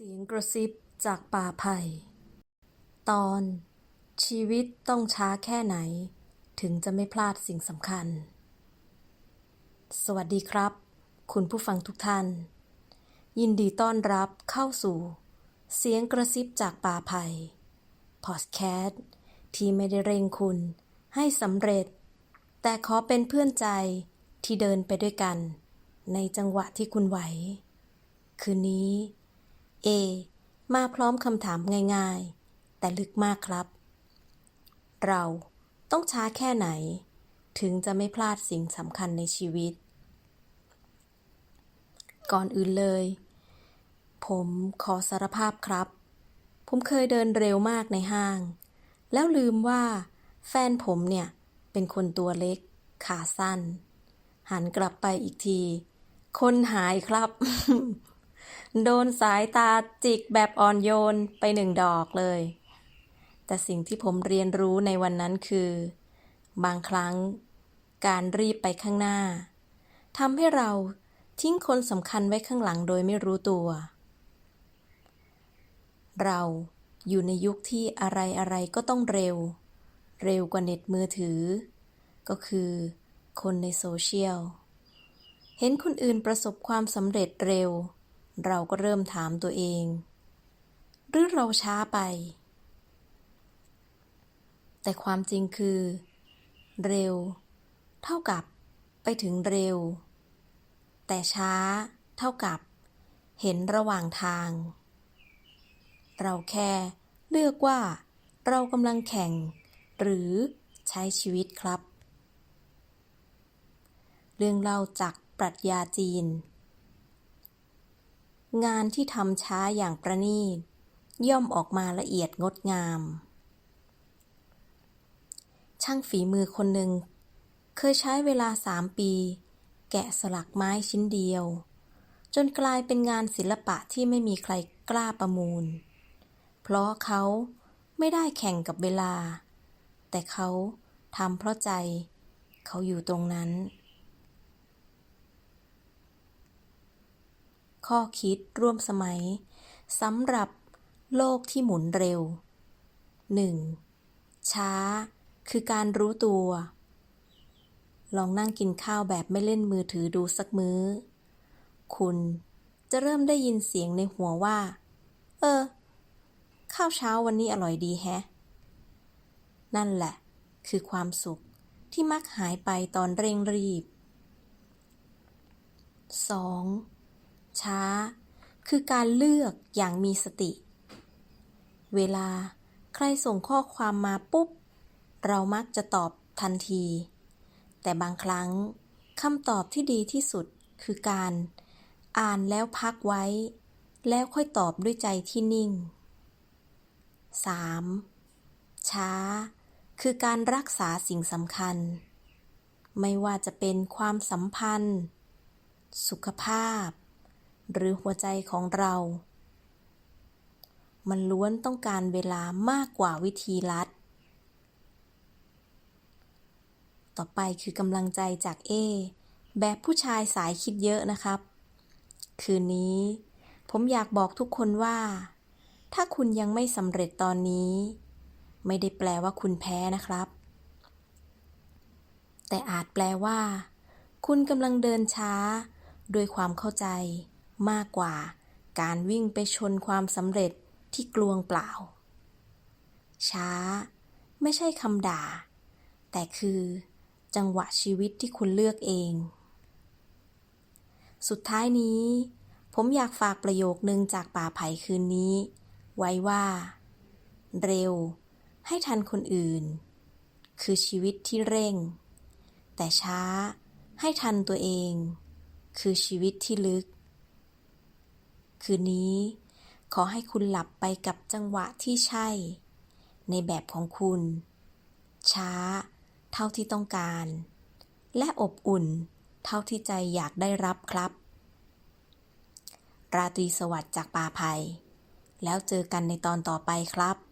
เสียงกระซิบจากป่าไผ่ ตอน ชีวิตต้องช้าแค่ไหน ถึงจะไม่พลาดสิ่งสำคัญ สวัสดีครับ คุณผู้ฟังทุกท่าน ยินดีต้อนรับเข้าสู่ เสียงกระซิบจากป่าไผ่พอดแคสต์ที่ไม่ได้เร่งคุณให้สำเร็จ แต่ขอเป็นเพื่อนใจที่เดินไปด้วยกัน ในจังหวะที่คุณไหว คืนนี้ เอมาพร้อมคำถามง่ายๆ แต่ลึกมากครับ เราต้องช้าแค่ไหน ถึงจะไม่พลาดสิ่งสำคัญในชีวิต ก่อนอื่นเลย ผมขอสารภาพครับ ผมเคยเดินเร็วมากในห้าง แล้วลืมว่า แฟนผมเนี่ย เป็นคนตัวเล็ก ขาสั้น หันกลับไปอีกที คนหายครับ โดนสายตาจิกแบบอ่อนโยนไปหนึ่งดอกเลย แต่สิ่งที่ผมเรียนรู้ในวันนั้นคือ บางครั้งการรีบไปข้างหน้าทำให้เราทิ้งคนสำคัญไว้ข้างหลังโดยไม่รู้ตัว เราอยู่ในยุคที่อะไรอะไรก็ต้องเร็ว เร็วกว่าเน็ตมือถือ ก็คือคนในโซเชียล เห็นคนอื่นประสบความสำเร็จเร็ว เราก็เริ่มถามตัวเอง หรือเราช้าไป แต่ความจริงคือ เร็ว เท่ากับไปถึงเร็ว แต่ช้าเท่ากับ เห็นระหว่างทาง เราแค่เลือกว่าเรากำลังแข่ง หรือใช้ชีวิตครับ เรื่องเล่าจากปรัชญาจีน งานที่ทำช้าอย่างประณีต ย่อมออกมาละเอียดงดงาม ช่างฝีมือคนหนึ่ง เคยใช้เวลาสามปี แกะสลักไม้ชิ้นเดียว จนกลายเป็นงานศิลปะที่ไม่มีใครกล้าประมูล เพราะเขาไม่ได้แข่งกับเวลา แต่เขาทำเพราะใจ เขาอยู่ตรงนั้น ข้อคิดร่วมสมัยสำหรับโลกที่หมุนเร็ว 1. ช้า คือการรู้ตัว ลองนั่งกินข้าวแบบไม่เล่นมือถือดูสักมื้อ คุณจะเริ่มได้ยินเสียงในหัวว่า เออ ข้าวเช้าวันนี้อร่อยดีแฮะ นั่นแหละ คือความสุขที่มักหายไปตอนเร่งรีบ 2. ช้า คือการเลือกอย่างมีสติ เวลาใครส่งข้อความมาปุ๊บ เรามักจะตอบทันที แต่บางครั้งคำตอบที่ดีที่สุดคือการ อ่านแล้วพักไว้ แล้วค่อยตอบด้วยใจที่นิ่ง 3. ช้า คือการรักษาสิ่งสำคัญ ไม่ว่าจะเป็นความสัมพันธ์ สุขภาพ หรือหัวใจของเรา มันล้วนต้องการเวลามากกว่าวิธีลัด ต่อไปคือกำลังใจจากเอ แบบผู้ชายสายคิดเยอะนะครับ คืนนี้ ผมอยากบอกทุกคนว่า ถ้าคุณยังไม่สำเร็จตอนนี้ ไม่ได้แปลว่าคุณแพ้นะครับ แต่อาจแปลว่า คุณกำลังเดินช้าด้วยความเข้าใจ มากกว่าการวิ่งไปชนความสำเร็จที่กลวงเปล่า ช้า ไม่ใช่คำด่า แต่คือจังหวะชีวิตที่คุณเลือกเอง สุดท้ายนี้ ผมอยากฝากประโยคนึงจากป่าไผ่คืนนี้ ไว้ว่า เร็ว ให้ทันคนอื่น คือชีวิตที่เร่ง แต่ช้าให้ทันตัวเอง คือชีวิตที่ลึก คืนนี้ ขอให้คุณหลับไปกับจังหวะที่ใช่ ในแบบของคุณ ช้า เท่าที่ต้องการ และอบอุ่น เท่าที่ใจอยากได้รับครับ ราตรีสวัสดิ์จากป่าไผ่แล้วเจอกันในตอนต่อไปครับ